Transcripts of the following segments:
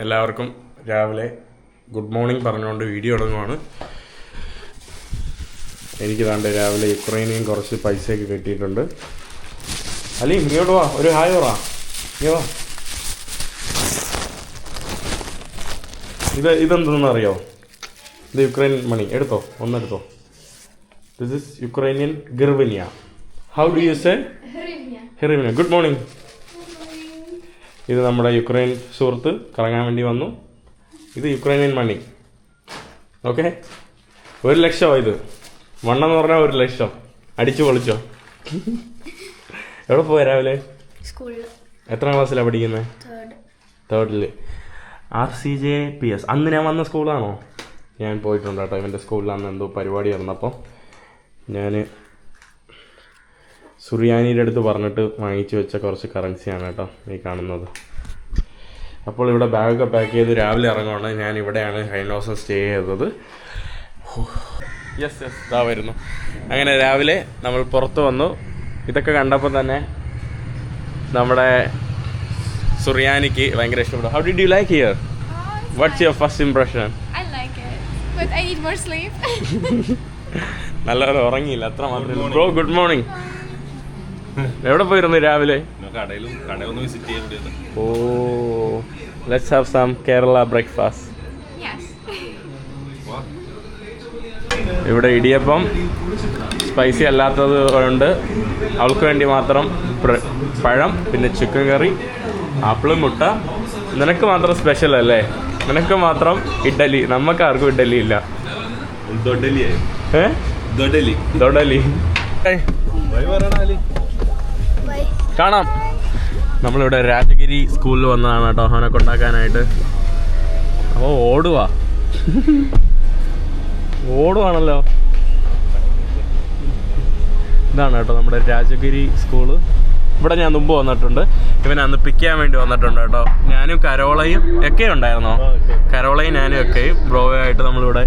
എല്ലാവർക്കും രാവിലെ good morning പറഞ്ഞുകൊണ്ട് വീഡിയോ തുടങ്ങുവാണ് എനിക്ക് താണ്ട് രാവിലെ യുക്രൈനിയും കുറച്ച് പൈസയൊക്കെ കിട്ടിയിട്ടുണ്ട്. അലി ഇങ്ങോട്ട് വാ. ഒരു ഹായ് പറ. വാ. ഇത് ഇതെന്തെന്ന് അറിയോ? ഇത് യുക്രൈൻ മണി. എടുത്തോ. ഒന്നെടുത്തോ. This is Ukrainian hryvnia how do you say hryvnia hryvnia good morning ഇത് നമ്മുടെ യുക്രൈൻ സുഹൃത്ത് കറങ്ങാൻ വേണ്ടി വന്നു. ഇത് യുക്രൈനിയൻ മണി. ഓക്കെ? ഒരു ലക്ഷമോ ഇത്? മണ്ണെന്ന് പറഞ്ഞാൽ ഒരു ലക്ഷം. അടിച്ചു പൊളിച്ചോ. എവിടെ പോയി രാവിലെ. എത്രാം ക്ലാസ്സിലാണ് പഠിക്കുന്നത് തേർഡിൽ തേർഡിൽ R C J P S അന്ന് ഞാൻ വന്ന സ്കൂളാണോ? ഞാൻ പോയിട്ടുണ്ട് കേട്ടോ. ഇവന്റെ സ്കൂളിൽ അന്ന് എന്തോ പരിപാടി ആയിരുന്നപ്പോൾ ഞാൻ സുറിയാനിയുടെ അടുത്ത് പറഞ്ഞിട്ട് വാങ്ങിച്ചു വെച്ച കുറച്ച് കറൻസിയാണ് കേട്ടോ ഈ കാണുന്നത്. അപ്പോൾ ഇവിടെ ബാഗൊക്കെ പാക്ക് ചെയ്ത് രാവിലെ ഇറങ്ങുകയാണ് ഞാൻ ഇവിടെയാണ് ദിവസം സ്റ്റേ ചെയ്തത്. യെസ് യെസ് ഇതാ വരുന്നു. അങ്ങനെ രാവിലെ നമ്മൾ പുറത്ത് വന്നു. ഇതൊക്കെ കണ്ടപ്പോൾ തന്നെ നമ്മുടെ സുറിയാനിക്ക് ഭയങ്കര ഇഷ്ടപ്പെട്ടു. How did you like here what's your first impression നല്ലവരെ. നല്ലപോലെ ഉറങ്ങിയില്ല അത്ര മാത്രമേ ബ്രോ ഗുഡ് മോർണിംഗ് എവിടെ പോയിരുന്നു രാവിലെ? ഓ let's have some Kerala breakfast. ഇവിടെ ഇടിയപ്പം സ്പൈസി അല്ലാത്തത് ഉണ്ട്. അവൾക്ക് വേണ്ടി മാത്രം പഴം പിന്നെ ചിക്കൻ കറി ആപ്പിൾ മുട്ട. നിനക്ക് മാത്രം സ്പെഷ്യൽ അല്ലേ? നിനക്ക് മാത്രം ഇഡലി നമുക്ക് ആർക്കും ഇഡലി ഇല്ല. ദൊഡലി ഏ? ദൊഡലി ദൊഡലി കാണാം. നമ്മളിവിടെ രാജഗിരി സ്കൂളിൽ വന്നതാണ് കേട്ടോ അവനെ കൊണ്ടാക്കാനായിട്ട്. അപ്പോൾ ഓടുവാ. ഓടുവാണല്ലോ. ഇതാണ് കേട്ടോ നമ്മുടെ രാജഗിരി സ്കൂൾ. ഇവിടെ ഞാൻ മുമ്പ് വന്നിട്ടുണ്ട്. ഇവൻ അന്ന് പിക്ക് ചെയ്യാൻ വേണ്ടി വന്നിട്ടുണ്ട് കേട്ടോ. ഞാനും കരോളയും ഒക്കെ ഉണ്ടായിരുന്നോ? കരോളയും ഞാനും ഒക്കെയും ബ്രോയായിട്ട് നമ്മളിവിടെ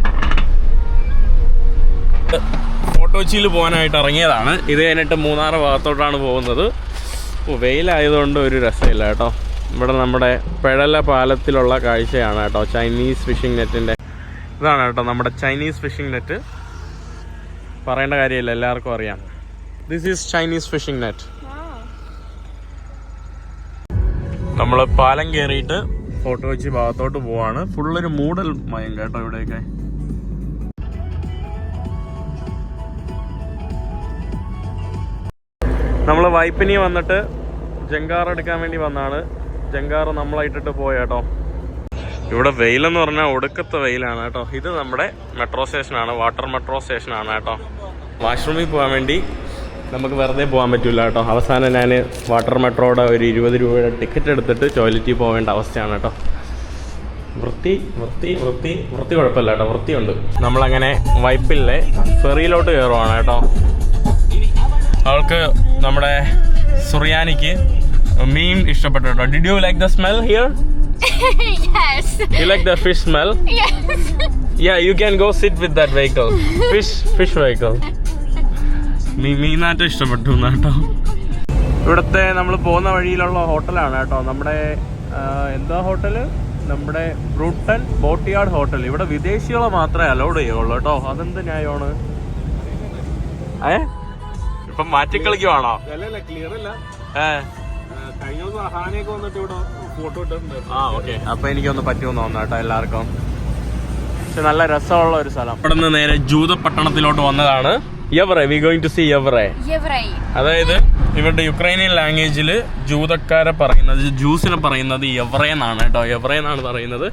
ഫോട്ടോച്ചിയിൽ പോകാനായിട്ട് ഇറങ്ങിയതാണ്. ഇത് കഴിഞ്ഞിട്ട് മൂന്നാറ് ഭാഗത്തോട്ടാണ് പോകുന്നത്. ഓ വെയിലായതുകൊണ്ട് ഒരു രസമില്ല കേട്ടോ. ഇവിടെ നമ്മുടെ പെഴല പാലത്തിലുള്ള കാഴ്ചയാണ് കേട്ടോ ചൈനീസ് ഫിഷിംഗ് നെറ്റിന്റെ ഇതാണ് കേട്ടോ നമ്മുടെ ചൈനീസ് ഫിഷിംഗ് നെറ്റ് പറയേണ്ട കാര്യമില്ല എല്ലാവർക്കും അറിയാം. This is Chinese fishing net നമ്മൾ പാലം കയറിയിട്ട് ഫോട്ടോ വെച്ച് ഭാഗത്തോട്ട് പോവാണ്. ഫുള്ളൊരു മൂടൽ മയം കേട്ടോ ഇവിടെയൊക്കെ. നമ്മൾ വൈപ്പിനി വന്നിട്ട് ജങ്കാർ എടുക്കാൻ വേണ്ടി വന്നാണ്. ജങ്കാർ നമ്മളായിട്ടിട്ട് പോയ കേട്ടോ ഇവിടെ വെയിലെന്ന് പറഞ്ഞാൽ ഒടുക്കത്തെ വെയിലാണ് കേട്ടോ. ഇത് നമ്മുടെ മെട്രോ സ്റ്റേഷനാണ് വാട്ടർ മെട്രോ സ്റ്റേഷനാണ് കേട്ടോ. വാഷ്റൂമിൽ പോകാൻ വേണ്ടി നമുക്ക് വെറുതെ പോകാൻ പറ്റില്ല കേട്ടോ. അവസാനം ഞാൻ വാട്ടർ മെട്രോയുടെ ഒരു ഇരുപത് രൂപയുടെ ടിക്കറ്റ് എടുത്തിട്ട് ടോയ്ലറ്റിൽ പോകേണ്ട അവസ്ഥയാണ് കേട്ടോ. വൃത്തി വൃത്തി വൃത്തി വൃത്തി കുഴപ്പമില്ല കേട്ടോ. വൃത്തിയുണ്ട്. നമ്മളങ്ങനെ വൈപ്പിലെ ഫെറിയിലോട്ട് കയറുവാണ് കേട്ടോ. അവൾക്ക് നമ്മുടെ സുറിയാനിക്ക് മീൻ ഇഷ്ടപ്പെട്ടു കേട്ടോ. Did you like the smell here. You like the fish smell yeah you can go sit with that vehicle fish fish vehicle മീൻ മീ മീനാറ്റം ഇഷ്ടപ്പെട്ടു കേട്ടോ. ഇവിടുത്തെ നമ്മൾ പോകുന്ന വഴിയിലുള്ള ഹോട്ടലാണ് കേട്ടോ. നമ്മുടെ എന്താ ഹോട്ടൽ? നമ്മുടെ ബ്രൂട്ടൺ ബോട്ടിയാർഡ് ഹോട്ടൽ. ഇവിടെ വിദേശികളെ മാത്രമേ അലൗഡ് ചെയ്യുള്ളൂ കേട്ടോ. അതെന്ത് ന്യായമാണ്? ഏ? ഇപ്പൊ മാറ്റിക്കളിക്കുവാണോ? ക്ലിയർ അല്ല. വന്നിട്ട് ഫോട്ടോ ആ അപ്പൊ എനിക്കൊന്ന് പറ്റുമെന്ന് തോന്നാട്ടോ എല്ലാവർക്കും. പക്ഷെ നല്ല രസമുള്ള ഒരു സ്ഥലം. ഇവിടെ നിന്ന് നേരെ ജൂതപട്ടണത്തിലോട്ട് വന്നതാണ്. Where are we going to see where are അതായത് ഇവരുടെ യുക്രൈനിയൻ ലാംഗ്വേജിൽ ജൂതക്കാരെ പറയുന്നത് ജൂസിനെ പറയുന്നത് യവറേ എന്നാണ് കേട്ടോ. യവറേ എന്നാണ് പറയുന്നത്.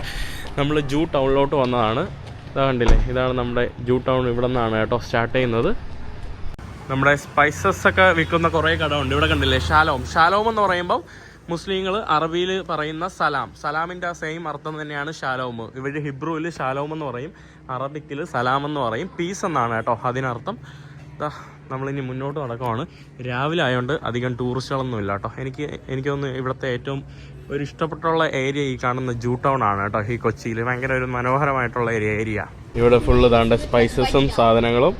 നമ്മൾ ജൂ ടൗണിലോട്ട് വന്നതാണ്. ഇതാ കണ്ടില്ലേ? ഇതാണ് നമ്മുടെ ജൂ ടൗൺ ഇവിടെ നിന്നാണ് കേട്ടോ സ്റ്റാർട്ട് ചെയ്യുന്നത്. നമ്മുടെ സ്പൈസസ് ഒക്കെ വിൽക്കുന്ന കുറേ കട ഉണ്ട് ഇവിടെ കണ്ടില്ലേ? ഷാലോം ഷാലോം എന്ന് പറയുമ്പോൾ മുസ്ലിങ്ങൾ അറബിയിൽ പറയുന്ന സലാം. സലാമിന്റെ ആ സെയിം അർത്ഥം തന്നെയാണ് ഷാലോം ഇവർ ഹിബ്രുവിൽ ഷാലോം എന്ന് പറയും അറബിക്കിൽ സലാം എന്ന് പറയും. പീസ് എന്നാണ് കേട്ടോ അതിനർത്ഥം. നമ്മളിനി മുന്നോട്ട് നടക്കുവാണ്. രാവിലെ ആയതുകൊണ്ട് അധികം ടൂറിസ്റ്റുകളൊന്നും ഇല്ല കേട്ടോ. എനിക്ക് എനിക്ക് ഇവിടുത്തെ ഏറ്റവും ഒരു ഇഷ്ടപ്പെട്ടുള്ള ഏരിയ ഈ കാണുന്ന ജൂ ടൗൺ ആണ് കേട്ടോ ഈ കൊച്ചിയിൽ. ഭയങ്കര ഒരു മനോഹരമായിട്ടുള്ള ഏരിയ ഇവിടെ ഫുള്ള് താണ്ട സ്പൈസസും സാധനങ്ങളും.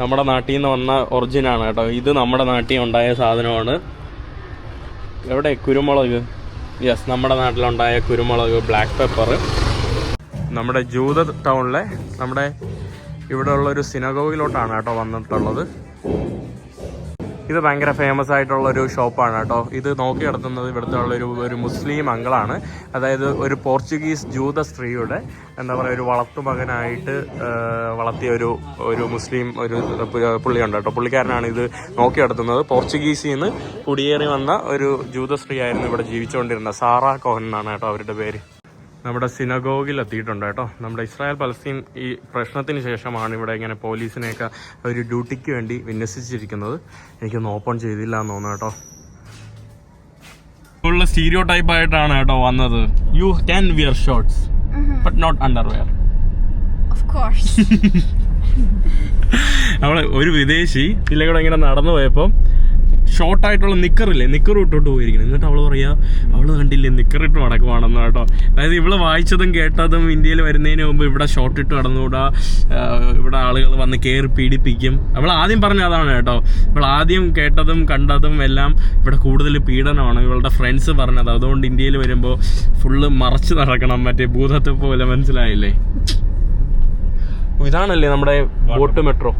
നമ്മുടെ നാട്ടിൽ നിന്ന് വന്ന ഒറിജിനാണ് കേട്ടോ. ഇത് നമ്മുടെ നാട്ടിൽ ഉണ്ടായ സാധനമാണ്. എവിടെ? കുരുമുളക്. യെസ് നമ്മുടെ നാട്ടിലുണ്ടായ കുരുമുളക് ബ്ലാക്ക് പെപ്പർ നമ്മുടെ ജൂത ടൗണിലെ നമ്മുടെ ഇവിടെ ഉള്ള ഒരു സിനഗോഗിലോട്ടാണ് കേട്ടോ വന്നിട്ടുള്ളത്. ഇത് ഭയങ്കര ഫേമസ് ആയിട്ടുള്ള ഒരു ഷോപ്പാണ് കേട്ടോ. ഇത് നോക്കി നടത്തുന്നത് ഇവിടുത്തെ ഉള്ളൊരു ഒരു മുസ്ലിം അങ്കിളാണ്. അതായത് ഒരു പോർച്ചുഗീസ് ജൂത സ്ത്രീയുടെ എന്താ പറയുക ഒരു വളർത്തുമകനായിട്ട് വളർത്തിയ ഒരു ഒരു മുസ്ലിം ഒരു പുള്ളിയുണ്ട് കേട്ടോ. പുള്ളിക്കാരനാണ് ഇത് നോക്കി നടത്തുന്നത്. പോർച്ചുഗീസിൽ നിന്ന് കുടിയേറി വന്ന ഒരു ജൂത സ്ത്രീ ആയിരുന്നു ഇവിടെ ജീവിച്ചുകൊണ്ടിരുന്നത്. സാറ കോഹൻ എന്നാണ് കേട്ടോ അവരുടെ പേര്. നമ്മുടെ സിനഗോഗിൽ എത്തിയിട്ടുണ്ട് കേട്ടോ. നമ്മുടെ ഇസ്രായേൽ പലസ്തീൻ ഈ പ്രശ്നത്തിന് ശേഷമാണ് ഇവിടെ ഇങ്ങനെ പോലീസിനെയൊക്കെ ഒരു ഡ്യൂട്ടിക്ക് വേണ്ടി വിന്യസിച്ചിരിക്കുന്നത്. എനിക്കൊന്ന് ഓപ്പൺ ചെയ്തില്ല എന്ന് തോന്നുന്നു കേട്ടോ. ഫുള്ള് സ്റ്റീരിയോ ടൈപ്പ് ആയിട്ടാണ് കേട്ടോ വന്നത്. You can wear shorts but not underwear. അവൾ ഒരു വിദേശി ഇല്ലെങ്കിൽ ഇങ്ങനെ നടന്നു പോയപ്പോൾ ഷോർട്ട് ആയിട്ടുള്ള നിക്കറില്ലേ? നിക്കർ ഇട്ടോട്ട് പോയിരിക്കണം എന്നിട്ട് അവൾ പറയാ അവൾ കണ്ടില്ലേ നിക്കർ ഇട്ട് നടക്കുവാണെന്ന് കേട്ടോ. അതായത് ഇവൾ വായിച്ചതും കേട്ടതും ഇന്ത്യയിൽ വരുന്നതിന് മുമ്പ് ഇവിടെ ഷോർട്ട് ഇട്ട് നടന്നുകൂടാ ഇവിടെ ആളുകൾ വന്ന് കയറി പീഡിപ്പിക്കും. അവൾ ആദ്യം പറഞ്ഞ അതാണ് കേട്ടോ. ഇവൾ ആദ്യം കേട്ടതും കണ്ടതും എല്ലാം ഇവിടെ കൂടുതൽ പീഡനമാണ്. ഇവളുടെ ഫ്രണ്ട്സ് പറഞ്ഞത്. അതുകൊണ്ട് ഇന്ത്യയിൽ വരുമ്പോൾ ഫുള്ള് മറച്ച് നടക്കണം. മറ്റേ ഭൂതത്തെ പോലെ മനസ്സിലായില്ലേ? ഇതാണല്ലേ നമ്മുടെ ബോട്ട് മെട്രോ.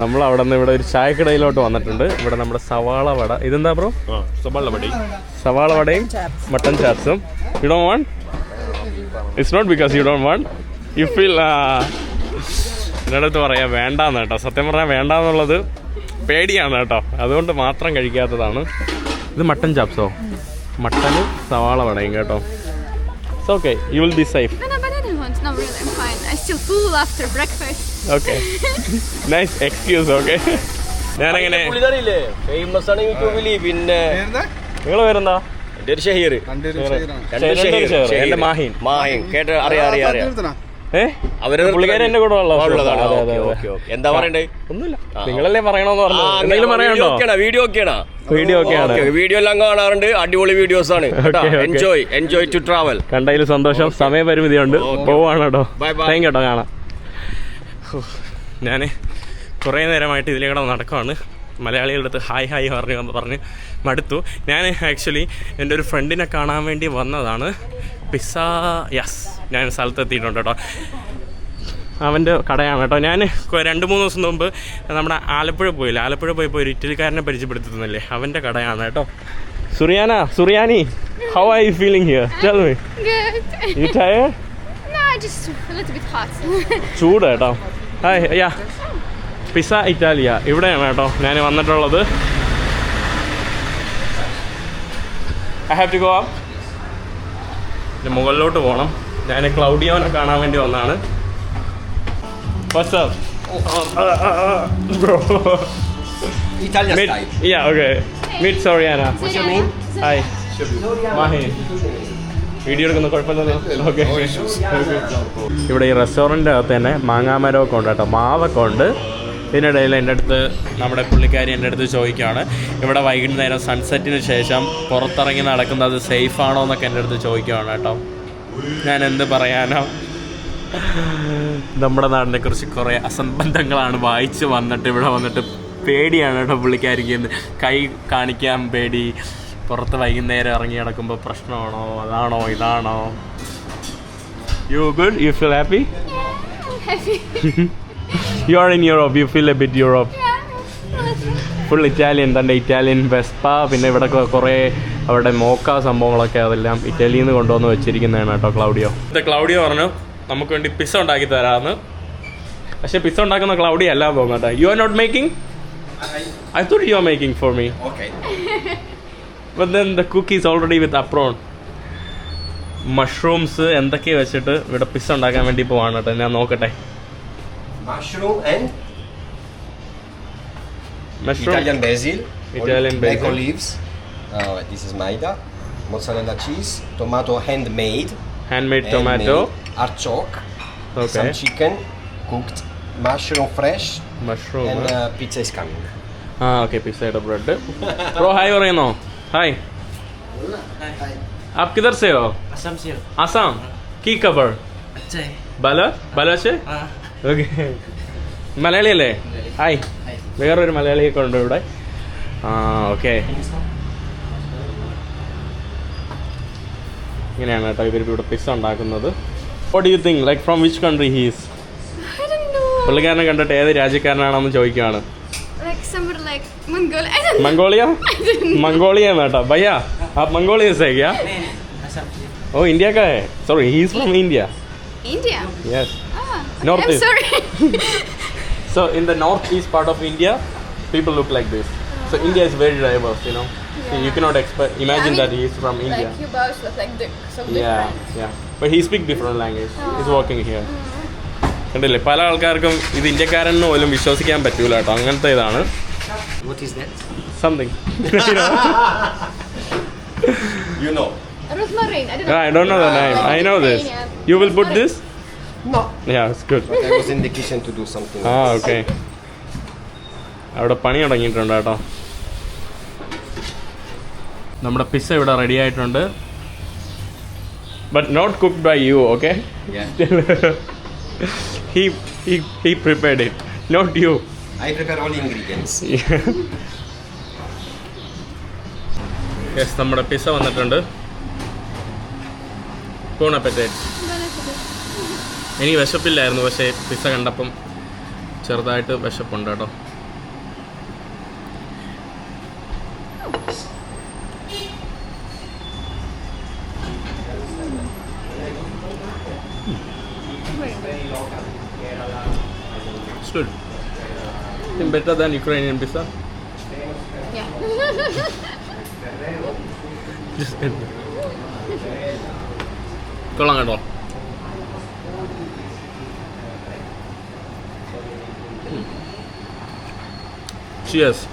നമ്മൾ അവിടെ നിന്ന് ഇവിടെ ഒരു ചായക്കടയിലോട്ട് വന്നിട്ടുണ്ട്. ഇവിടെ നമ്മുടെ സവാള വട. ഇതെന്താ ബ്രോ? സവാള വടയും mutton ചാപ്സും. You don't want it's not because you don't want you feel എന്റെ അടുത്ത് പറയാം വേണ്ടാന്ന് കേട്ടോ. സത്യം പറഞ്ഞാൽ വേണ്ടാന്നുള്ളത് പേടിയാണ് കേട്ടോ. അതുകൊണ്ട് മാത്രം കഴിക്കാത്തതാണ്. ഇത് മട്ടൻ ചാപ്സോ? മട്ടനും സവാള വടയും കേട്ടോ. It's okay you will be safe no, really, I'm fine. I still full after breakfast. Okay nice excuse okay ഞാനെങ്ങനെ പുള്ളിതറിയില്ലേ ഫേമസ് ആണ് യൂട്യൂബിൽ പിന്നെ നിങ്ങൾ പേരെന്താ? എന്റെ ഒരു ഷഹീർ. എന്റെ മാഹിൻ. മാഹിൻ. കേട്ട അറിയാം അറിയാം അറിയാം. പുള്ളിക്കാരൻ എന്റെ കൂടെ എന്താ പറയണ്ടേ? ഒന്നുമില്ല. നിങ്ങളല്ലേ പറയണോന്ന് പറഞ്ഞു എന്തെങ്കിലും വീഡിയോ വീഡിയോ ഒക്കെയാണോ വീഡിയോ ഒക്കെയാണ് വീഡിയോ എല്ലാം കാണാറുണ്ട്. അടിപൊളി വീഡിയോസ് ആണ്. എൻജോയ് എൻജോയ് ടു ട്രാവൽ കണ്ടതിൽ സന്തോഷം. സമയപരിമിതി ഉണ്ട് പോവാണ് കേട്ടോ. താങ്ക് കാണാം. ഞാൻ കുറേ നേരമായിട്ട് ഇതിലേക്കൂടെ നടക്കുവാണ്. മലയാളികളുടെ അടുത്ത് ഹായ് ഹായ് പറഞ്ഞു പറഞ്ഞ് മടുത്തു. ഞാൻ ആക്ച്വലി എന്റെ ഒരു ഫ്രണ്ടിനെ കാണാൻ വേണ്ടി വന്നതാണ്. പിസ്സ യസ് ഞാൻ സ്ഥലത്ത് എത്തിയിട്ടുണ്ട് കേട്ടോ. അവന്റെ കടയാണ് കേട്ടോ. ഞാൻ രണ്ട് മൂന്ന് ദിവസം മുമ്പ് നമ്മുടെ ആലപ്പുഴ പോയില്ല. ആലപ്പുഴ പോയപ്പോൾ ഒരു ഇറ്റലിക്കാരനെ പരിചയപ്പെടുത്തി തന്നില്ലേ അവന്റെ കടയാണ് കേട്ടോ. സുറിയാന Suriyani how are you feeling here tell me good you tired. ചൂട് കേട്ടോ. ഹായ് യാ പിസ ഇറ്റാലിയ ഇവിടെയാണ് കേട്ടോ ഞാൻ വന്നിട്ടുള്ളത്. I have to go up മുകളിലോട്ട് പോകണം ഞാൻ ക്ലൗഡിയോനെ കാണാൻ വേണ്ടി വന്നാണ് What's up? Bro. Italian Meet, yeah, okay. Meet Soriana. What's your name? Hi. Mahi. Video എടുക്കുന്ന കുഴപ്പമില്ലല്ലോ ഓക്കെ ഇവിടെ ഈ റെസ്റ്റോറന്റ് അകത്ത് തന്നെ മാങ്ങാമരമൊക്കെ ഉണ്ട് കേട്ടോ മാവൊക്കെ ഉണ്ട് ഇതിനിടയിൽ എന്റെ അടുത്ത് നമ്മുടെ പുള്ളിക്കാരി എന്റെ അടുത്ത് ചോദിക്കുകയാണ് ഇവിടെ വൈകുന്നേരം സൺസെറ്റിന് ശേഷം പുറത്തിറങ്ങി നടക്കുന്നത് സേഫ് ആണോ എന്നൊക്കെ എന്റെ അടുത്ത് ചോദിക്കുകയാണ് കേട്ടോ ഞാൻ എന്ത് പറയാനോ? നമ്മുടെ നാടിനെ കുറിച്ച് കുറേ അസംബന്ധങ്ങളാണ് വായിച്ച് വന്നിട്ട് ഇവിടെ വന്നിട്ട് പേടിയാണ് കേട്ടോ പുള്ളിക്കാരിക്കുന്നത് കൈ കാണിക്കാൻ പേടി. പുറത്ത് വൈകുന്നേരം ഇറങ്ങി നടക്കുമ്പോൾ പ്രശ്നമാണോ? അതാണോ? ഇതാണോ? You good you feel happy you are in Europe you feel a bit Europe. Full Italian തന്റെ ഇറ്റാലിയൻ വെസ്പ പിന്നെ ഇവിടെ കുറേ അവിടെ മോക്ക സംഭവങ്ങളൊക്കെ അതെല്ലാം ഇറ്റലിയിൽ നിന്ന് കൊണ്ടുവന്ന് വെച്ചിരിക്കുന്നതാണ് കേട്ടോ ക്ലൗഡിയോ. ഇത് ക്ലൗഡിയോ പറഞ്ഞു നമുക്ക് വേണ്ടി പിസ്സ ഉണ്ടാക്കി തരാമെന്ന് പക്ഷെ പിസ്സ ഉണ്ടാക്കുന്ന ക്ലൗഡിയോ അല്ല തോന്നട്ടെ you are not making I thought you are making for me okay but then the cookies already with apron mushrooms എന്തൊക്കെ വെച്ചിട്ട് ഇവിടെ പിസ്സ ഉണ്ടാക്കാൻ വേണ്ടി പോവാണ് കേട്ടോ. ഞാൻ നോക്കട്ടെ. Mushroom and mushroom Italian basil, Italian black basil. olives. Uh, this is maida, mozzarella cheese, tomato handmade, hand made tomato handmade, artichoke, okay some chicken cooked, mushroom fresh, mushroom and uh, pizza is coming. ആ okay പിസ്സയുടെ bread bro hi പറയുന്നോ hi आप किधर से हो असम से हो आसाम की खबर अच्छा है ബല ബലശേ हाँ ഓക്കെ മലയാളി അല്ലേ ഹായ് വേറൊരു മലയാളിയൊക്കെ ഉണ്ട് ഇവിടെ ആ ഓക്കെ ഇങ്ങനെയാണ് കേട്ടോ ഇവർ ഇവിടെ പിസ്സ ഉണ്ടാക്കുന്നത്. What you think like from which country he's പുള്ളിക്കാരനെ കണ്ടിട്ട് ഏത് രാജ്യക്കാരനാണെന്ന് ചോദിക്കുകയാണ്. മംഗോളിയ? മംഗോളിയ കേട്ടോ ഭയ്യാ ആ മംഗോളിയ സേക്കാ ഓ ഇന്ത്യക്കാരെ. Sorry he's from India India yes north east so in the north east part of India people look like this so India is very diverse you know you Yeah. cannot expect imagine yeah, I mean, that he's from like india Like Cuba so like di- so yeah different. yeah but he speaks different language he's Ah. working here കണ്ടില്ലേ പല ആൾക്കാർക്കും ഇത് ഇന്ത്യക്കാരൻ പോലും വിശ്വസിക്കാൻ പറ്റൂല കേട്ടോ അങ്ങനത്തെ ഇതാണ് What is that? Something You know. Rosmarine. I don't know. I don't know the name. I know this. You will put this? No. Yeah, it's good. But I was in the to do something. ആ okay അവിടെ പണി തുടങ്ങിയിട്ടുണ്ട് കേട്ടോ നമ്മുടെ pizza ഇവിടെ ready ആയിട്ടുണ്ട്. But not cooked by you okay Yeah. He he he prepared it not you I prepare all ingredients. Yes നമ്മുടെ pizza വന്നിട്ടുണ്ട്. പൂണപ്പറ്റേറ്റ് എനിക്ക് വിശപ്പില്ലായിരുന്നു പക്ഷേ പിസ്സ കണ്ടപ്പം ചെറുതായിട്ട് വിശപ്പുണ്ട് കേട്ടോ. It's better than Ukrainian pizza. Yeah. Just കൊള്ളാം കേട്ടോ. ചിയേഴ്സ്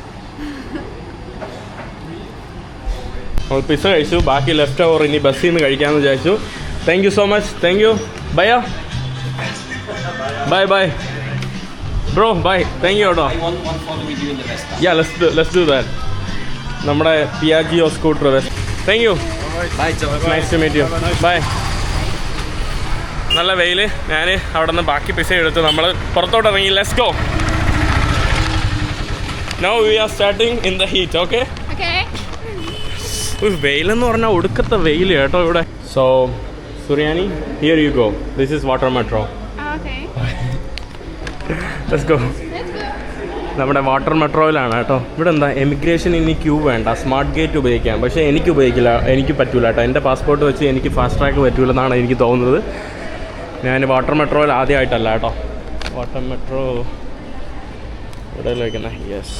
നമ്മൾ പിസ കഴിച്ചു. ബാക്കി ലെഫ്റ്റ് ഓവർ ഇനി ബസ്സിൽ നിന്ന് കഴിക്കാമെന്ന് വിചാരിച്ചു. Thank you so much thank you bye bye bye bro bye thank you കേട്ടോ I want one photo you in the restaurant. Yeah let's do let's do that നമ്മുടെ Piaggio scooter thank you. Nice to meet you bye നല്ല വെയിൽ ഞാൻ അവിടെ നിന്ന് ബാക്കി pizza എടുത്ത്. നമ്മൾ പുറത്തോട്ട് ഇറങ്ങി. Let's go no we are starting in the heat okay. വെയിലെന്ന് പറഞ്ഞാൽ ഒടുക്കത്തെ വെയിൽ കേട്ടോ ഇവിടെ. So Suriyani here you go this is water metro. Let's go നമ്മുടെ വാട്ടർ മെട്രോയിലാണ് കേട്ടോ. ഇവിടെ എന്താ എമിഗ്രേഷൻ ഇനി ക്യൂ വേണ്ട. സ്മാർട്ട് ഗേറ്റ് ഉപയോഗിക്കാം. പക്ഷേ എനിക്ക് ഉപയോഗിക്കില്ല. എനിക്ക് പറ്റൂല കേട്ടോ. എന്റെ പാസ്പോർട്ട് വെച്ച് എനിക്ക് ഫാസ്റ്റ് ട്രാക്ക് പറ്റൂലെന്നാണ് എനിക്ക് തോന്നുന്നത്. ഞാൻ വാട്ടർ മെട്രോയിൽ ആദ്യമായിട്ടല്ല കേട്ടോ. വാട്ടർ മെട്രോ ഇവിടെ വയ്ക്കുന്നത് യെസ്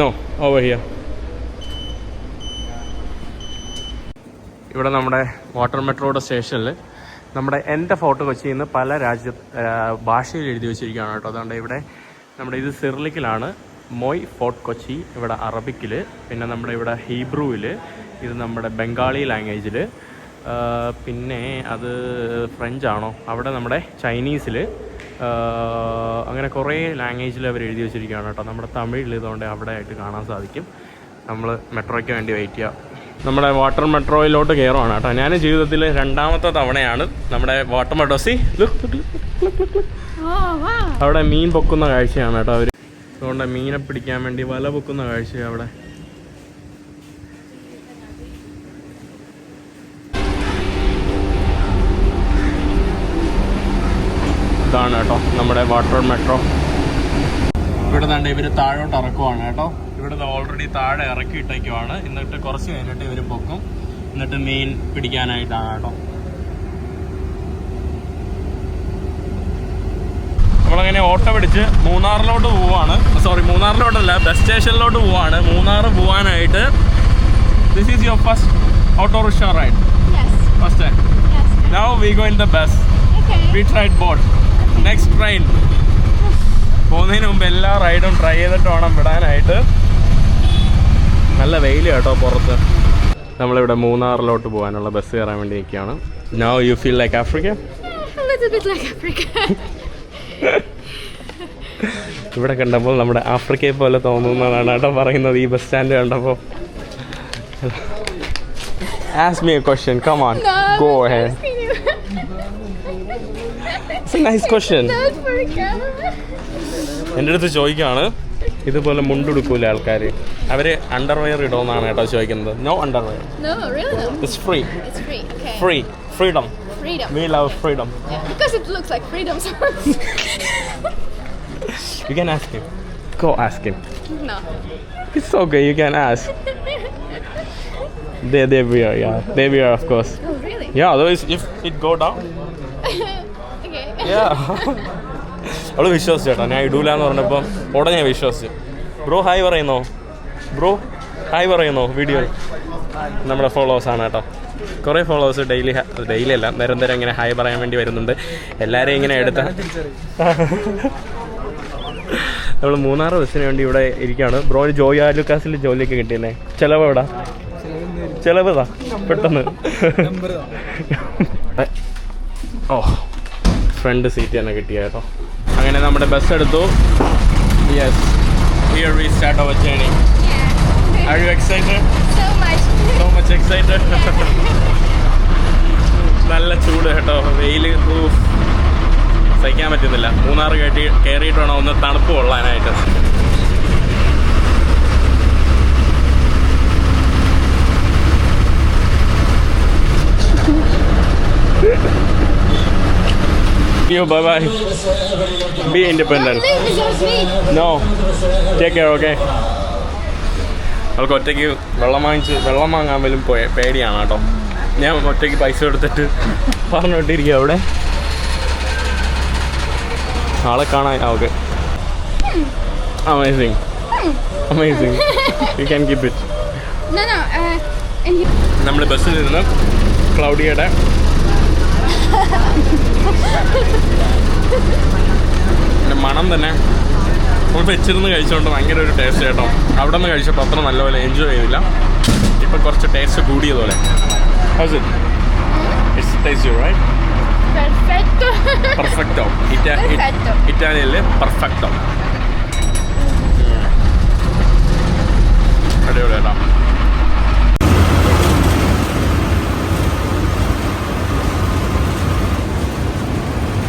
നോ ഓ ഹിയർ ഇവിടെ നമ്മുടെ വാട്ടർ മെട്രോയുടെ സ്റ്റേഷനിൽ നമ്മുടെ എന്റെ ഫോട്ടോ കൊച്ചിയിൽ നിന്ന് പല രാജ്യ ഭാഷയിൽ എഴുതി വെച്ചിരിക്കുകയാണ് കേട്ടോ. അതുകൊണ്ട് ഇവിടെ നമ്മുടെ ഇത് സിർലിക്കിലാണ് മോയ് ഫോർട്ട് കൊച്ചി ഇവിടെ അറബിക്കിൽ പിന്നെ നമ്മുടെ ഇവിടെ ഹീബ്രുവിൽ ഇത് നമ്മുടെ ബംഗാളി ലാംഗ്വേജിൽ പിന്നെ അത് ഫ്രഞ്ച് ആണോ? അവിടെ നമ്മുടെ ചൈനീസിൽ അങ്ങനെ കുറേ ലാംഗ്വേജിൽ അവർ എഴുതി വെച്ചിരിക്കുകയാണ് കേട്ടോ. നമ്മുടെ തമിഴിൽ ഇതുകൊണ്ട് അവിടെ ആയിട്ട് കാണാൻ സാധിക്കും. നമ്മൾ മെട്രോയ്ക്ക് വേണ്ടി വെയിറ്റ് ചെയ്യാം. നമ്മുടെ വാട്ടർ മെട്രോയിലോട്ട് കയറുവാണ് കേട്ടോ. ഞാൻ ജീവിതത്തിൽ രണ്ടാമത്തെ തവണയാണ് നമ്മുടെ വാട്ടർ മെട്രോ. സി അവിടെ മീൻ പൊക്കുന്ന കാഴ്ചയാണ് കേട്ടോ അവർ അതുകൊണ്ട് മീനെ പിടിക്കാൻ വേണ്ടി വല പൊക്കുന്ന കാഴ്ചയാണ് അവിടെ. ഇതാണ് കേട്ടോ നമ്മുടെ വാട്ടർ മെട്രോ. ഇവിടെ തന്നെ ഇവർ താഴോട്ട് ഇറക്കുവാണ് കേട്ടോ. ഇവിടെ ഓൾറെഡി താഴെ ഇറക്കി ഇട്ടേക്കുവാണ്. എന്നിട്ട് കുറച്ച് കഴിഞ്ഞിട്ട് ഇവർ പൊക്കും. എന്നിട്ട് മീൻ പിടിക്കാനായിട്ടാണ് കേട്ടോ. നമ്മളങ്ങനെ ഓട്ടോ പിടിച്ച് മൂന്നാറിലോട്ട് പോവാണ്. സോറി മൂന്നാറിലോട്ടല്ല ബസ് സ്റ്റേഷനിലോട്ട് പോവാണ്. മൂന്നാർ പോവാനായിട്ട് this is your first autorickshaw ride. First time now we go in the bus. We tried boat next train പോകുന്നതിന് മുമ്പ് എല്ലാ റൈഡും ട്രൈ ചെയ്തിട്ട് വേണം വിടാനായിട്ട്. നല്ല വെയിൽ കേട്ടോ പുറത്ത് നമ്മളിവിടെ മൂന്നാറിലോട്ട് പോകാനുള്ള ബസ് കയറാൻ വേണ്ടി നിൽക്കുകയാണ് now you feel like Africa A ഇവിടെ കണ്ടപ്പോൾ നമ്മുടെ ആഫ്രിക്കയെ പോലെ തോന്നുന്നതാണ് കേട്ടോ പറയുന്നത് ഈ ബസ് സ്റ്റാൻഡ് കണ്ടപ്പോൾ ask me a question. Come on. no, a nice question Not for camera. എന്റെ അടുത്ത് ചോദിക്കുകയാണ് ഇതുപോലെ മുണ്ടുടുക്കൂല ആൾക്കാർ അവർ അണ്ടർവെയർ ഇടോന്നാണ് കേട്ടോ ചോദിക്കുന്നത്. No underwear free free freedom freedom അവൾ വിശ്വസിച്ചു കേട്ടോ ഞാൻ ഇടൂല എന്ന് പറഞ്ഞപ്പോൾ ഉടനെ വിശ്വസിച്ചു. ബ്രോ ഹായ് പറയുന്നോ? ബ്രോ ഹായ് പറയുന്നോ? വീഡിയോ നമ്മുടെ ഫോളോവേഴ്സ് ആണ് കേട്ടോ. കുറേ ഫോളോവേഴ്സ് ഡെയിലി ഡെയിലി അല്ല നിരന്തരം ഇങ്ങനെ ഹായ് പറയാൻ വേണ്ടി വരുന്നുണ്ട്. എല്ലാവരെയും ഇങ്ങനെ എടുത്ത നമ്മൾ മൂന്നാറ് ബസ്സിന് വേണ്ടി ഇവിടെ ഇരിക്കുകയാണ് ബ്രോ ജോയി ആലുക്കാസിൽ ജോലിയൊക്കെ കിട്ടിയല്ലേ? ചിലവ് എവിടാ? ചിലവ് ഇതാ പെട്ടെന്ന്. ഓ ഫ്രണ്ട് സീറ്റ് തന്നെ കിട്ടിയ കേട്ടോ. അങ്ങനെ നമ്മുടെ ബസ് എടുത്തു. Yes here we start our journey are you excited. So much excited നല്ല ചൂട് കേട്ടോ. വെയിൽ സഹിക്കാൻ പറ്റുന്നില്ല. മൂന്നാർ കയറ്റി കയറിയിട്ട് വേണം ഒന്ന് തണുപ്പ് കൊള്ളാനായിട്ട്. You bye bye. Be independent. No. Take care, okay? No take care okay അവൾക്ക് ഒറ്റയ്ക്ക് വെള്ളം വാങ്ങിച്ച് വെള്ളം വാങ്ങാൻ പോലും പോയ പേടിയാണ് കേട്ടോ ഞാൻ ഒറ്റയ്ക്ക് പൈസ എടുത്തിട്ട് പറഞ്ഞോട്ടിരിക്കുക അവിടെ ആളെ കാണാൻ okay amazing amazing you can keep it. നമ്മൾ ബസ്സിൽ നിന്ന് ക്ലൗഡിയുടെ മണം തന്നെ നമ്മൾ വെച്ചിരുന്ന് കഴിച്ചുകൊണ്ട് ഭയങ്കര ഒരു ടേസ്റ്റ് കേട്ടോ. അവിടെ നിന്ന് കഴിച്ചപ്പോൾ അത്ര നല്ലപോലെ എൻജോയ് ചെയ്തില്ല. ഇപ്പം കുറച്ച് ടേസ്റ്റ് കൂടിയതുപോലെ. പെർഫെക്റ്റോ പെർഫെക്റ്റോ അടിപൊളി കേട്ടോ.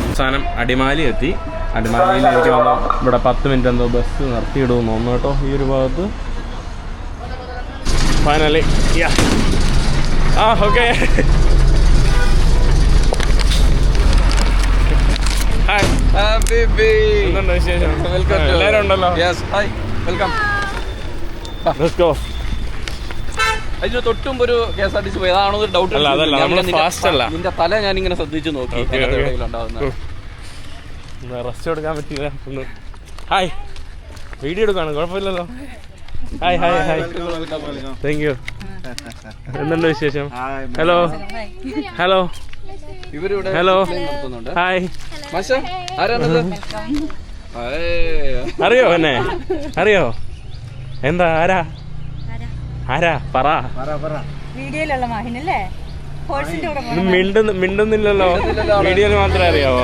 അവസാനം അടിമാലി എത്തി. അടിമാലിയിൽ എനിക്ക് വന്നു. ഇവിടെ പത്ത് മിനിറ്റ് എന്തോ ബസ് നിർത്തിയിടുമെന്ന് തോന്നുന്നു കേട്ടോ ഈ ഒരു ഭാഗത്ത്. ഫൈനലി ആ ഓക്കെ ഹായ് എല്ലാവരും ഉണ്ടല്ലോ. Go. അതിന് തൊട്ടും ഒരു K S R T C പോയി. അതാണോ ഡൗട്ട് അല്ല, അതല്ല, fast അല്ല. നിന്റെ തല ഞാൻ ഇങ്ങനെ ശ്രദ്ധിച്ചു നോക്കി. ഉണ്ടാവുന്നത് റെസ്റ്റ് എടുക്കാൻ പറ്റില്ല ഒന്ന് ഹായ് വീഡിയോ എടുക്കാണ് കുഴപ്പമില്ലല്ലോ. Hi hi hi thank you എന്തുണ്ട് വിശേഷം? ഹലോ ഹലോ ഇവരിവിടെ ഹലോ ഹായ്. അറിയോ എന്നെ? അറിയോ? എന്താ ആരാ? ആരാ? പറ. വീഡിയോയിലുള്ള മാഹിനല്ലേ മിണ്ടുന്നില്ലല്ലോ. വീഡിയോയിൽ മാത്രമേ അറിയാവോ?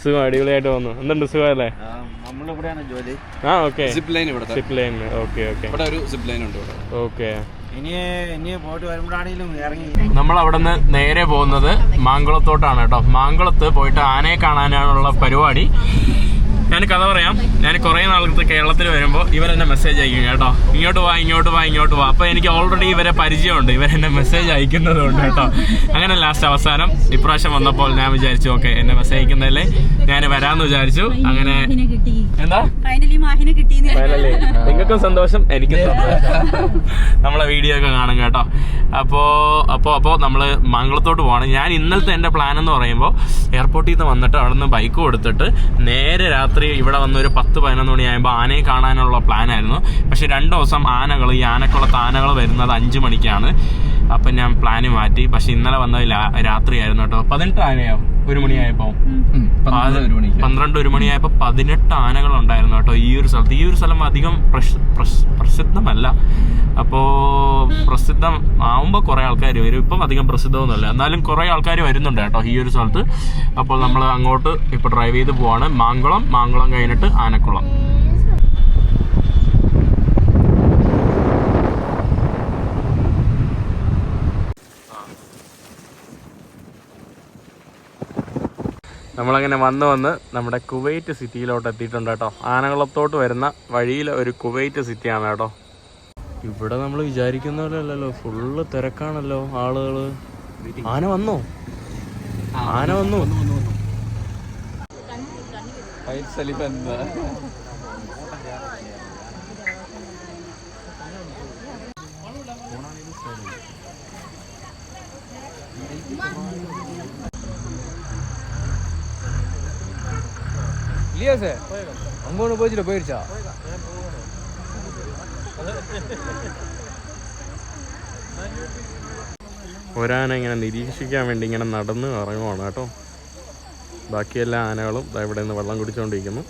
സുഖം അടിപൊളിയായിട്ട് വന്നു. എന്തുണ്ട് സുഖമല്ലേ? ആ ഓക്കെ. ഓക്കെ നമ്മൾ അവിടെ നിന്ന് നേരെ പോകുന്നത് മാങ്കുളത്തോട്ടാണ് കേട്ടോ. മാങ്കുളത്ത് പോയിട്ട് ആനയെ കാണാനാണുള്ള പരിപാടി. ഞാൻ കഥ പറയാം. ഞാൻ കുറേ നാളത്തെ കേരളത്തിൽ വരുമ്പോൾ ഇവരെന്നെ മെസ്സേജ് അയക്കും കേട്ടോ. ഇങ്ങോട്ട് വാ ഇങ്ങോട്ട് വാ ഇങ്ങോട്ട് വാ. അപ്പോൾ എനിക്ക് ഓൾറെഡി ഇവരെ പരിചയമുണ്ട്. ഇവരെന്നെ മെസ്സേജ് അയക്കുന്നതുകൊണ്ട് കേട്ടോ. അങ്ങനെ ലാസ്റ്റ് അവസാനം ഇപ്രാവശ്യം വന്നപ്പോൾ ഞാൻ വിചാരിച്ചു ഓക്കെ എന്നെ മെസ്സേജ് അയക്കുന്നതല്ലേ? ഞാൻ വരാമെന്ന് വിചാരിച്ചു. അങ്ങനെ കിട്ടി എന്താ നിങ്ങൾക്കും സന്തോഷം എനിക്കും സന്തോഷം. നമ്മളെ വീഡിയോ ഒക്കെ കാണും കേട്ടോ. അപ്പോൾ അപ്പോൾ അപ്പോൾ നമ്മൾ മംഗളത്തോട്ട് പോകണം ഞാൻ ഇന്നലത്തെ എന്റെ പ്ലാൻ എന്ന് പറയുമ്പോൾ എയർപോർട്ടിൽ നിന്ന് വന്നിട്ട് അവിടെ നിന്ന് ബൈക്ക് കൊടുത്തിട്ട് നേരെ രാത്രി ഇവിടെ വന്ന് ഒരു പത്ത് പതിനൊന്ന് മണിയാകുമ്പോൾ ആനയെ കാണാനുള്ള പ്ലാനായിരുന്നു. പക്ഷേ രണ്ട് ദിവസം ആനകൾ ഈ ആനക്കുളത്ത് ആനകൾ വരുന്നത് അഞ്ച് മണിക്കാണ്. അപ്പം ഞാൻ പ്ലാന് മാറ്റി. പക്ഷേ ഇന്നലെ വന്നത് രാത്രിയായിരുന്നു കേട്ടോ. പതിനെട്ട് ആനയോ? ഒരു മണിയായപ്പോ. പന്ത്രണ്ട് ഒരു മണിയായപ്പോ പതിനെട്ട് ആനകൾ ഉണ്ടായിരുന്നു കേട്ടോ ഈ ഒരു സ്ഥലത്ത്. ഈ ഒരു സ്ഥലം അധികം പ്രസിദ്ധമല്ല. അപ്പോ പ്രസിദ്ധം ആവുമ്പോൾ കുറെ ആൾക്കാർ വരും. ഇപ്പം അധികം പ്രസിദ്ധമൊന്നുമല്ല. എന്നാലും കുറെ ആൾക്കാർ വരുന്നുണ്ട് കേട്ടോ ഈ ഒരു സ്ഥലത്ത്. അപ്പോൾ നമ്മൾ അങ്ങോട്ട് ഇപ്പൊ ഡ്രൈവ് ചെയ്ത് പോവാണ്. മാങ്കുളം മാങ്കുളം കഴിഞ്ഞിട്ട് ആനക്കുളം. നമ്മളങ്ങനെ വന്ന് വന്ന് നമ്മുടെ കുവൈറ്റ് സിറ്റിയിലോട്ട് എത്തിയിട്ടുണ്ട് കേട്ടോ. ആനകുളത്തോട്ട് വരുന്ന വഴിയിൽ ഒരു കുവൈറ്റ് സിറ്റിയാണ് കേട്ടോ. ഇവിടെ നമ്മൾ വിചാരിക്കുന്ന പോലെ അല്ലല്ലോ ഫുള്ള് തിരക്കാണല്ലോ ആളുകൾ ആന വന്നോ? ആന വന്നു. இல்லையா அங்க ஒன்று போச்சுட்டு போயிடுச்சா ഒരാന ഇങ്ങനെ നിരീക്ഷിക്കാൻ വേണ്ടി ഇങ്ങനെ നടന്ന് ഇറങ്ങുവാണ് കേട്ടോ ബാക്കി എല്ലാ ആനകളും ദാ ഇവിടെ നിന്ന് വെള്ളം കുടിച്ചുകൊണ്ടിരിക്കുന്നു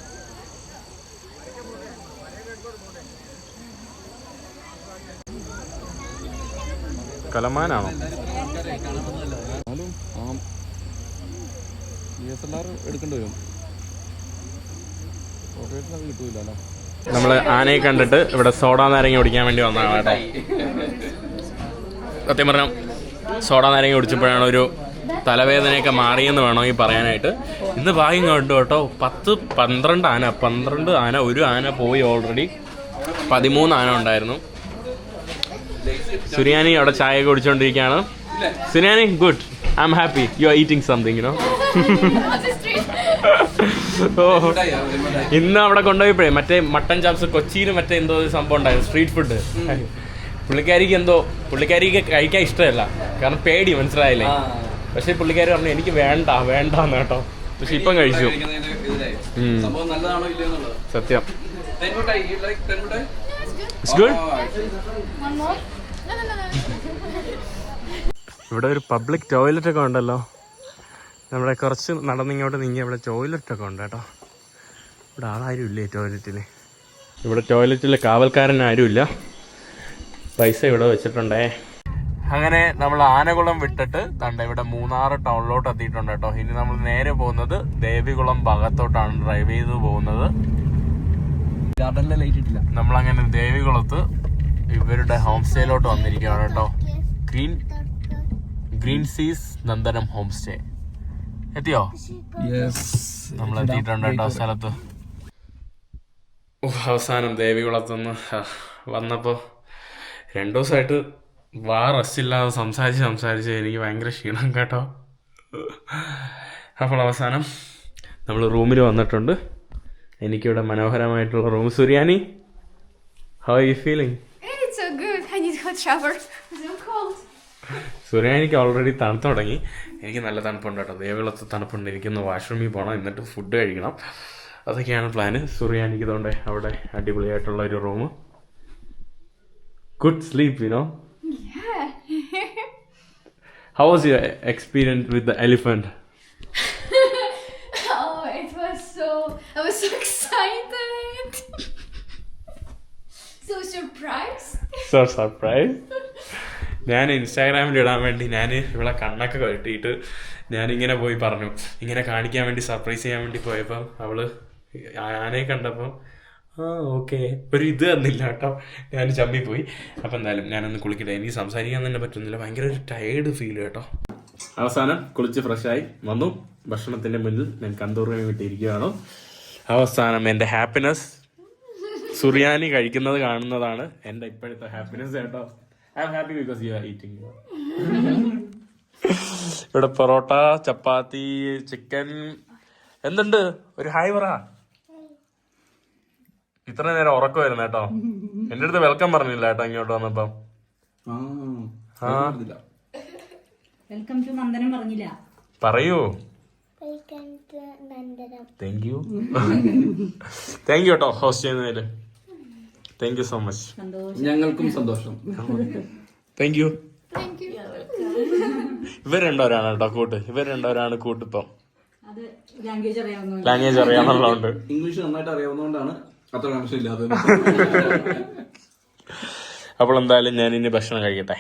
കലമാനാണോ എന്നാലും ആ ഡി എസ് എൽ ആർ എടുക്കേണ്ടി വരും ഫോട്ടോയിട്ടത് കിട്ടൂല അല്ലേ നമ്മൾ ആനയെ കണ്ടിട്ട് ഇവിടെ സോഡ നാരങ്ങ കുടിക്കാൻ വേണ്ടി വന്നതാണ് കേട്ടോ. സത്യം പറഞ്ഞാൽ സോഡ നാരങ്ങ കുടിച്ചപ്പോഴാണ് ഒരു തലവേദനയൊക്കെ മാറിയെന്ന് വേണമെങ്കിൽ പറയാനായിട്ട്. ഇന്ന് ഭാഗ്യം കണ്ടു കേട്ടോ. പത്ത് പന്ത്രണ്ട് ആന പന്ത്രണ്ട് ആന ഒരു ആന പോയി ഓൾറെഡി പതിമൂന്ന് ആന ഉണ്ടായിരുന്നു. സുരിയാനി അവിടെ ചായ കുടിച്ചുകൊണ്ടിരിക്കുകയാണ് Suriyani good I am happy you are eating something street. ഓ ഇന്ന് അവിടെ കൊണ്ടുപോയപ്പോഴേ മറ്റേ മട്ടൻ ചാപ്സ് കൊച്ചിയിൽ മറ്റേ എന്തോ ഒരു സംഭവം ഉണ്ടായിരുന്നു സ്ട്രീറ്റ് ഫുഡ് പുള്ളിക്കാരിക്ക് എന്തോ പുള്ളിക്കാരിക്ക് കഴിക്കാൻ ഇഷ്ടമല്ല. കാരണം പേടി മനസ്സിലായില്ലേ? പക്ഷെ പുള്ളിക്കാരി പറഞ്ഞു എനിക്ക് വേണ്ട വേണ്ട കേട്ടോ. പക്ഷെ ഇപ്പം കഴിച്ചു. സംഭവം നല്ലതാണോ ഇല്ലയോ എന്നുള്ളത്? സത്യം. no. ഇവിടെ ഒരു പബ്ലിക് ടോയ്ലറ്റ് ഒക്കെ ഉണ്ടല്ലോ. നമ്മുടെ കുറച്ച് നടന്നിങ്ങോട്ട് നീങ്ങി ഇവിടെ ടോയ്ലറ്റൊക്കെ ഉണ്ട് കേട്ടോ. ഇവിടെ ആളാരും ഇല്ലേ ടോയ്ലറ്റിൽ ഇവിടെ ടോയ്ലറ്റിൽ കാവൽക്കാരൻ ആരുമില്ല. പൈസ ഇവിടെ വെച്ചിട്ടുണ്ടേ. അങ്ങനെ നമ്മൾ ആനകുളം വിട്ടിട്ട് കണ്ട ഇവിടെ മൂന്നാർ ടൗണിലോട്ട് എത്തിയിട്ടുണ്ട് കേട്ടോ. ഇനി നമ്മൾ നേരെ പോകുന്നത് ദേവികുളം ഭാഗത്തോട്ടാണ് ഡ്രൈവ് ചെയ്ത് പോകുന്നത്. ഗാർഡനിലെ ലൈറ്റ് ഇട്ടില്ല നമ്മളങ്ങനെ ദേവികുളത്ത് ഇവരുടെ ഹോം സ്റ്റേയിലോട്ട് വന്നിരിക്കുകയാണ് കേട്ടോ. Green green seas Nandanam home stay എത്തിയോ? യെസ് നമ്മൾ എത്തിയിട്ടുണ്ട് കേട്ടോ സ്ഥലത്ത്. അവസാനം ദേവികുളത്തുനിന്ന് ഹാ, വന്നപ്പോ രണ്ടു ദിവസമായിട്ട് വാ റസ്റ്റില്ലാതെ സംസാരിച്ച് സംസാരിച്ച് എനിക്ക് ഭയങ്കര ക്ഷീണം കേട്ടോ. അപ്പോൾ അവസാനം നമ്മൾ റൂമിൽ വന്നിട്ടുണ്ട്. എനിക്കിവിടെ മനോഹരമായിട്ടുള്ള room. Suriyani how you feeling It's so good. I need hot shower. I'm എനിക്ക് ഓൾറെഡി തണുത്ത് തുടങ്ങി. എനിക്ക് നല്ല തണുപ്പുണ്ട് കേട്ടോ. ദേവികുളത്ത് തണുപ്പുണ്ട് എനിക്കൊന്ന് വാഷ്റൂമിൽ പോകണം എന്നിട്ട് ഫുഡ് കഴിക്കണം. അതൊക്കെയാണ് പ്ലാന് സുറിയാനിക്ക് എനിക്കിതുകൊണ്ട് അവിടെ അടിപൊളിയായിട്ടുള്ള ഒരു room good sleep you know. How was your experience with the so. I was so excited. so surprised. ഞാൻ ഇൻസ്റ്റാഗ്രാമിൽ ഇടാൻ വേണ്ടി ഞാൻ ഇവിടെ കണ്ണൊക്കെ കെട്ടിയിട്ട് ഞാനിങ്ങനെ പോയി പറഞ്ഞു. ഇങ്ങനെ കാണിക്കാൻ വേണ്ടി സർപ്രൈസ് ചെയ്യാൻ വേണ്ടി പോയപ്പം അവൾ ആനയെ കണ്ടപ്പം ആ ഓക്കെ ഒരു ഇത് തന്നില്ല കേട്ടോ. ഞാൻ ചമ്മി പോയി അപ്പം എന്തായാലും ഞാനൊന്ന് കുളിക്കട്ടെ. എനിക്ക് സംസാരിക്കാൻ തന്നെ പറ്റുന്നില്ല. ഭയങ്കര ഒരു ടയേർഡ് ഫീൽ കേട്ടോ. അവസാനം കുളിച്ച് ഫ്രഷായി വന്നു. ഭക്ഷണത്തിന്റെ മുന്നിൽ ഞാൻ കന്തൂറിനെ വിട്ടിരിക്കുകയാണ്. അവസാനം എന്റെ ഹാപ്പിനെസ് സുറിയാനി കഴിക്കുന്നത് കാണുന്നതാണ് എന്റെ ഇപ്പോഴത്തെ ഹാപ്പിനെസ് കേട്ടോ. I am happy because you are eating ഇവിടെ പൊറോട്ട ചപ്പാത്തി ചിക്കൻ എന്തുണ്ട്? ഒരു ഹായ് പറ. ഇത്ര നേരം ഉറക്കമായിരുന്നു കേട്ടോ. എന്റെ അടുത്ത് വെൽക്കം പറഞ്ഞില്ല കേട്ടോ ഇങ്ങോട്ട് വന്നപ്പം. ആ വെൽക്കം ടു നന്ദനം പറഞ്ഞില്ല. പറയൂ. താങ്ക് യു താങ്ക് യു കേട്ടോ ഹോസ്റ്റ് ചെയ്യുന്നതിൽ താങ്ക് യു സോ മച്ച് സന്തോഷം. ഞങ്ങൾക്കും സന്തോഷം. Thank you Thank you. ഇവർ രണ്ടവരാണ് കേട്ടോ കൂട്ട്. ഇവർ രണ്ടവരാണ് കൂട്ടിപ്പം. ലാംഗ്വേജ് അറിയാമെന്നുള്ളതുകൊണ്ട് ഇംഗ്ലീഷ് നന്നായിട്ട് അറിയാവുന്നതുകൊണ്ടാണ് അത്ര കണക്ഷൻ ഇല്ലാത്തത് അപ്പോൾ എന്തായാലും ഞാൻ ഇനി ഭക്ഷണം കഴിക്കട്ടെ.